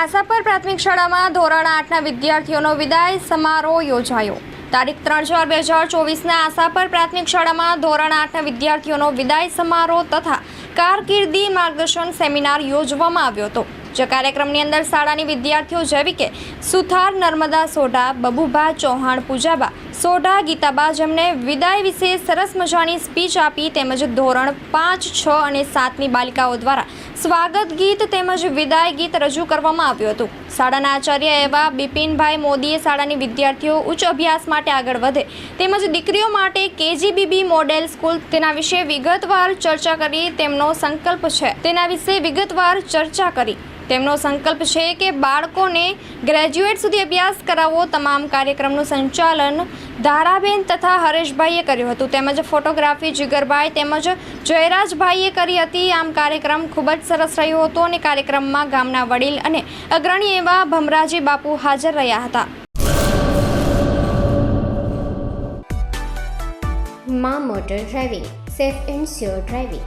આશાપર પ્રાથમિક શાળામાં ધોરણ આઠના વિદ્યાર્થીઓનો વિદાય સમારોહ યોજાયો. તારીખ ત્રણ ચાર બે હજાર ચોવીસના આશાપર પ્રાથમિક શાળામાં ધોરણ આઠના વિદ્યાર્થીઓનો વિદાય સમારોહ તથા કારકિર્દી માર્ગદર્શન સેમિનાર યોજવામાં આવ્યો હતો. જે કાર્યક્રમની અંદર શાળાની વિદ્યાર્થીઓ જેવી કે સુથાર નર્મદા સોઢા, બબુભા ચૌહાણ પૂજાબા, સોઢા ગીતાબા જેમને વિદાય વિશે સરસ મજાની સ્પીચ આપી તેમજ ધોરણ પાંચ, છ અને સાતની બાલિકાઓ દ્વારા સ્વાગત ગીત તેમજ વિદાય ગીત રજૂ કરવામાં આવ્યું હતું. શાળાના આચાર્ય એવા બિપિનભાઈ મોદીએ શાળાની વિદ્યાર્થીઓ ઉચ્ચ અભ્યાસ માટે આગળ વધે તેમજ દીકરીઓ માટે કેજીબીબી મોડેલ સ્કૂલ તેના વિશે વિગતવાર ચર્ચા કરી તેમનો સંકલ્પ છે. તેના વિશે વિગતવાર ચર્ચા કરી. તેમનો સંકલ્પ છે કે બાળકોને ગ્રેજ્યુએટ સુધી અભ્યાસ કરાવવો. તમામ કાર્યક્રમનું સંચાલન ધારાબેન તથા હરેશભાઈએ કર્યું હતું. તેમજ ફોટોગ્રાફી જીગરભાઈ તેમજ જયરાજભાઈએ કરી હતી. આમ કાર્યક્રમ ખૂબ જ સરસ રહ્યો હતો અને કાર્યક્રમમાં ગામના વડીલ અને અગ્રણી એવા ભમરાજી બાપુ હાજર રહ્યા હતા. મા motor driving, safe and sure driving.